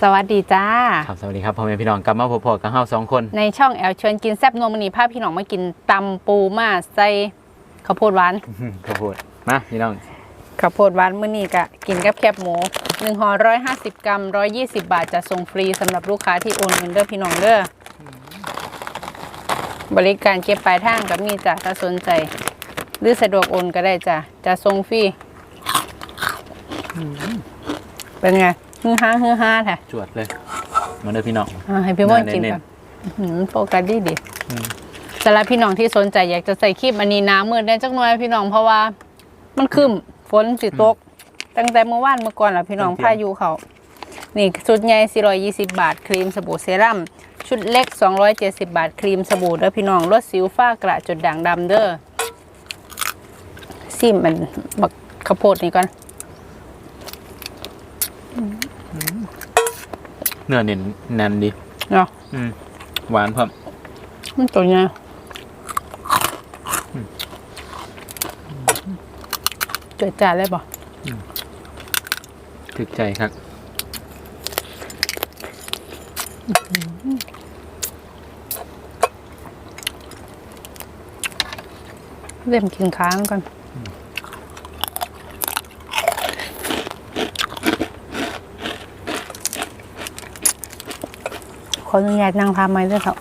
สวัสดีจ้า ครับสวัสดีครับพ่อแม่พี่น้องกลับมาพบๆกับเฮาสองคนในช่องแอลชวนกินแซ่บนัวมันนีพาพี่น้องมากินตำปูมาใส่ข้าวโพดหวานข้าวโพดมาพี่น้องข้าวโพดหวานมื้อนี้ก็กินกับแคบหมู1ห่อ150กรัม120บาทจะส่งฟรีสำหรับลูกค้าที่โอนเงินเด้อพี่น้องเด้อบริการเก็บปลายทางก็มีจ้ะถ้าสนใจ หรือสะดวกโอนก็ได้จ้ะจะส่งฟรีเป็นไง ฮือฮาฮือฮาแท้จวดเลยมาเด้อพี่น้องอ่าให้พี่ม่อนกินเน้นๆก่อนอื้อหือโฟกัสดีดีอืมสำหรับพี่น้องที่สนใจอยากจะใส่คลิปอันนี้น้ำมืดได้จักหน่อยพี่น้องเพราะว่า มันคืมฝนสิตก ตั้งแต่เมื่อวานเมื่อก่อนแล้วพี่น้องเตรียมพายุเขานี่ชุดใหญ่420 บาท ครีมสบู่เซรั่มชุดเล็ก 270 บาท ครีมสบู่เด้อพี่น้องลดสิวฝ้ากระจุดด่างดำเด้อซิมมันบักข้าวโพดนี่ก่อน เนื้อเน้นแน่นดีเนาะอืมหวานพร้อมมันตัวใหญ่จดจ่าเลยบ่ถึกใจครับเริ่มกินค้างก่อน ขออนุญาตนั่งทำไม้ด้วยครับ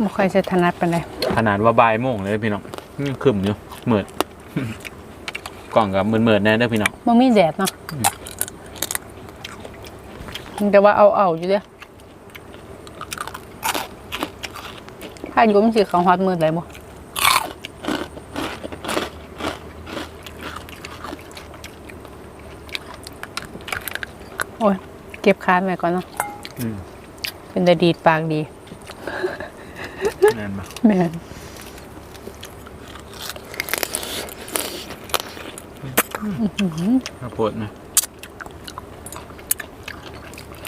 ไม่ค่อยจะถนัดปานใดขนาดว่าบ่ายโมงเลยพี่น้องอืมขึ้มอยู่เหมือด กล่องกับเหมือนเหมือดๆแน่เด้อพี่น้อง มันมีแดดเนาะแต่ว่าเอาเอาอยู่เด้อถ้าอยุ่มนสิของฮอตมืดเลยบ่โอ้ยเก็บคานไว้ก่อนเนาะอืม เป็นตาดีดปากดีแน่นมาแม่นข้าวโพดนะ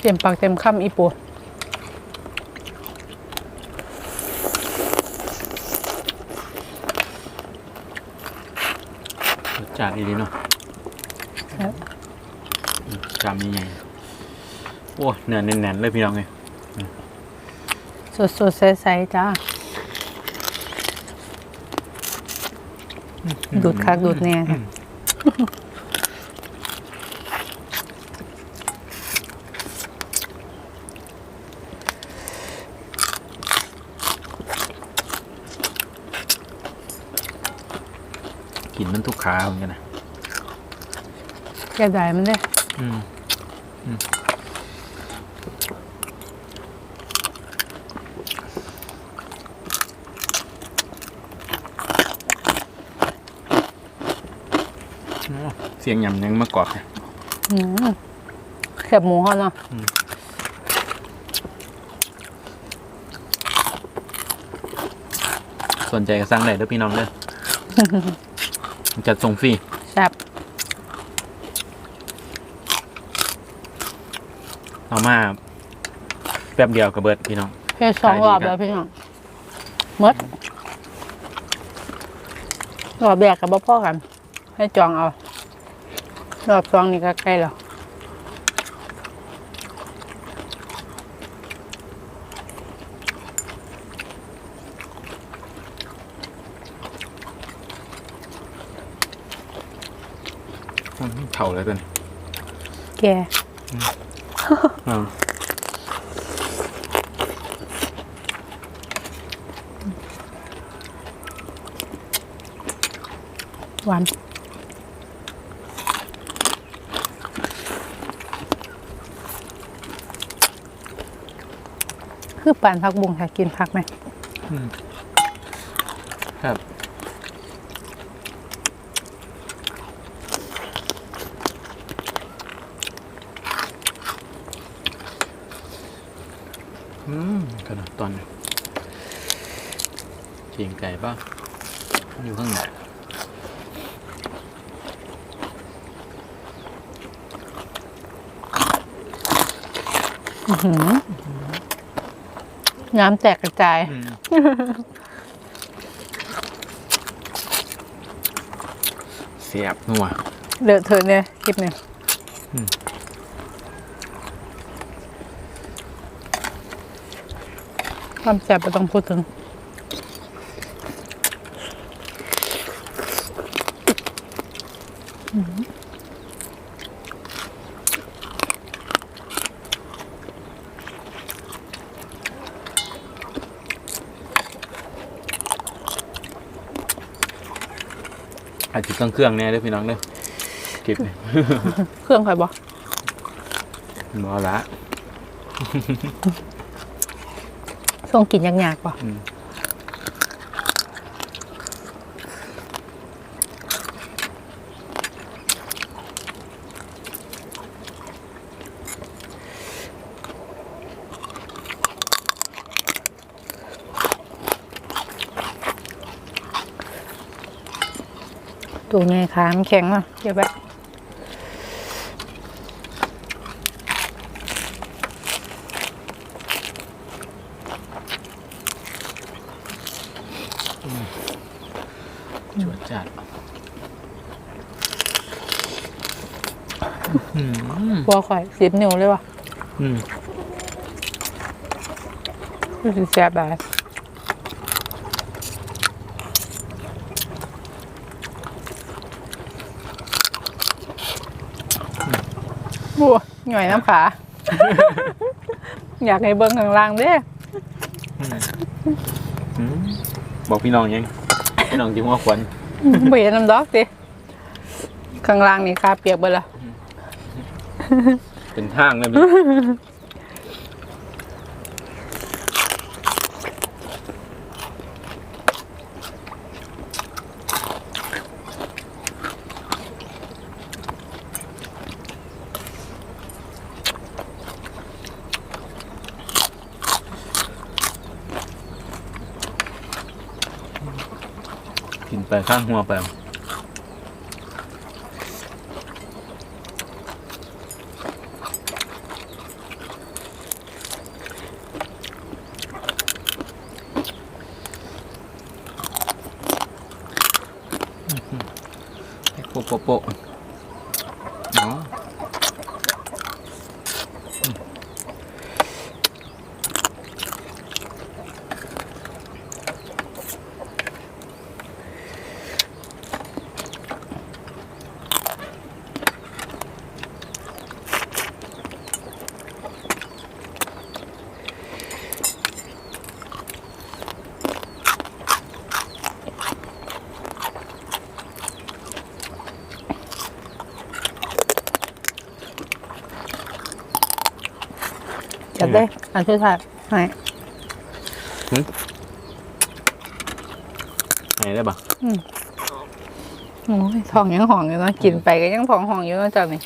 เต็มปากเต็มคำอีปูรสชาติดีเนาะอืมจามใหญ่ๆ โอ้เนื้อแน่นๆเลยพี่น้องเลยสดสดๆใสๆจ้า ดูดคักดูดแน่ค่ะกินมันทุกขาเหมือนกันนะแกได้มันเลยอืมอืม เสียงยำยังมากรอบเนี่ยอืมแคบหมูเขาเนาะสนใจก็สั่งได้เด้อพี่น้องเด้อจัดส่งฟรีแซ่บเอามาแป๊บเดียวกับเบิดพี่น้องเพื่อสองขายดีรอบครับแล้วพี่น้องหมดรอบแรกกับพ่อกัน ให้จองเอา รอบสองนี่ก็ใกล้แล้วเท่าแล้วกันแกอ่าหวาน คือป่านพักบุงค่ะกินพักไหมครับอืมขนาดตอนนี้เกียงไก่ป่ะอยู่ข้างใน น้ำแตกกระจายเสียบนัว เลอะเทอะเนี่ยคลิปเนี่ยความแสบไม่ต้องพูดถึง อือาจจะเครื่องเครื่องๆแน่เด้อพี่น้องเด้อคลิปนี้เครื่องใครบ่บ่ละส่งกินยากๆป่ะอืม ตัวไงขามันแข็งอะเดี๋ยวแบบจวดจัดอืมบัวข่อยสิบนิ้วเลยว่ะ อืมรู้สึกแซ่บได้ บัวหน่อยน้ำขา อยากให้เบิ้งข้างล่างเด้อืมบอกพี่น้องยัง พี่น้องจิงว่าควันเบียน้ำดอกสิข้างล่างนี่คาเปียกเบิดละเป็นทางเลย ไปข้างหัวไปโปะโปะ จัดได้อันที่ถ่ายให้ไหนได้ปะโอ้ยท้องยังห่องอยู่เนาะกินไปก็ยังท้องห่องอยู่เนาะจ้ะนี่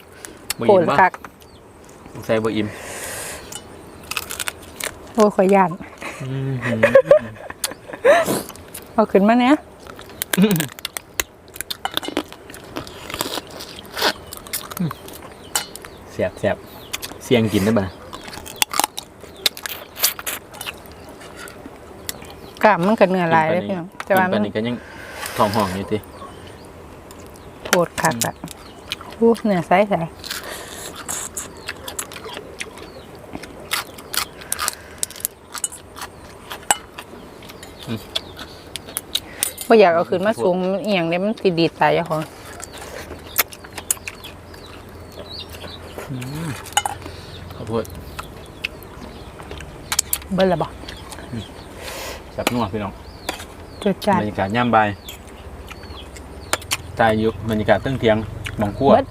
บ่โผอิ่ล่มปะคักใส่บ่อิ่มโอ้ยข่อยย่านอื้อหือเอาขึ้นมาเนี้ยแสบแสบเสียงกินได้ปะ กล้ามมันก็เนื้อลายเลยพี่น้องแต่ว่ากินมัปานนนี้ก็ยังทองห้องอยู่ติโผล่คักอะอู้เนื้อใสใสก็อยากเอาขึ้นมาสูงมันเอียงเลยมันติดดีดตายเจ้าของข้าวโพดเบิ้ลละบอก จับนัวพี่น้องจุดจัดบรรยากาศย่ำบ่ายตายอยู่บรรยากาศเตั้งเทียงหมองคั่วเบิด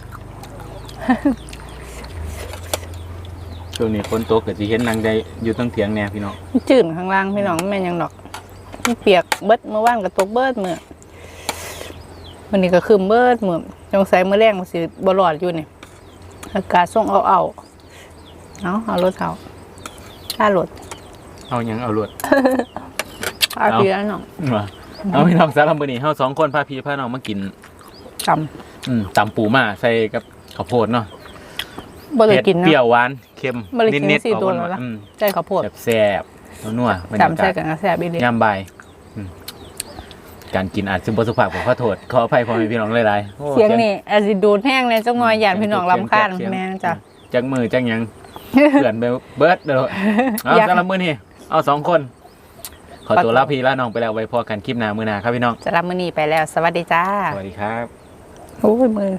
ช่วงนี้คนโตกก็สิเห็นนางได้อยู่เตั้งเทียงแน่พี่น้องมันจืดข้างล่างพี่น้องแม่นยังดอกมันเปียกเบิดเมื่อวานก็ตกเบิดเมื่อวันนี้ก็คืมเบิดเมื่อสงสัยเมื่อแรงมันสิบรอดอยู่นี่อากาศส่งเอาเอาเอาเอารถเขาค่ารถเอาหยังเอาลว ดเอาพี่แล้วน้องมาเอาพี่น้องสารบมื้อนี้เฮาสองคนพาพี่พาน้องมากินจอืมตำปูมาใส่กับข้าวโพดเนาะำบ่ได้เผ็ดกินเปรี้ยเนาะวหวานเค็มบ่ได้กินนิดสี่ๆออกตัวหวานแล้วล่ะๆอืมใส่ข้าวโพดแซ่บๆนัวๆบรรยาจำใส่กาศกันก็แซ่บอีหลีย่ำใบายอืมการกินอาจจะบสุภาพผมขอโทษขออภัยพ่อแม่พี่น้องหลายๆโอ้ เสียงนี่อาจสิดูดแห้งเลยจังหน่อยหยาดพี่น้องลำคาญเสียงแม่นจ้ะ จังมือจังหยัง เพื่อนไปเบิร์ดเด้อเอาอยาก สำหรับมือนี่เอาสองคนข อตัวลาพี่ลาน้องไปแล้วไว้พอกันคลิปหน้ามือหน้าครับพี่น้องสำหรับมื้อนี้ไปแล้ว สวัสดีจ้า สวัสดีครับ โอ้ยมือ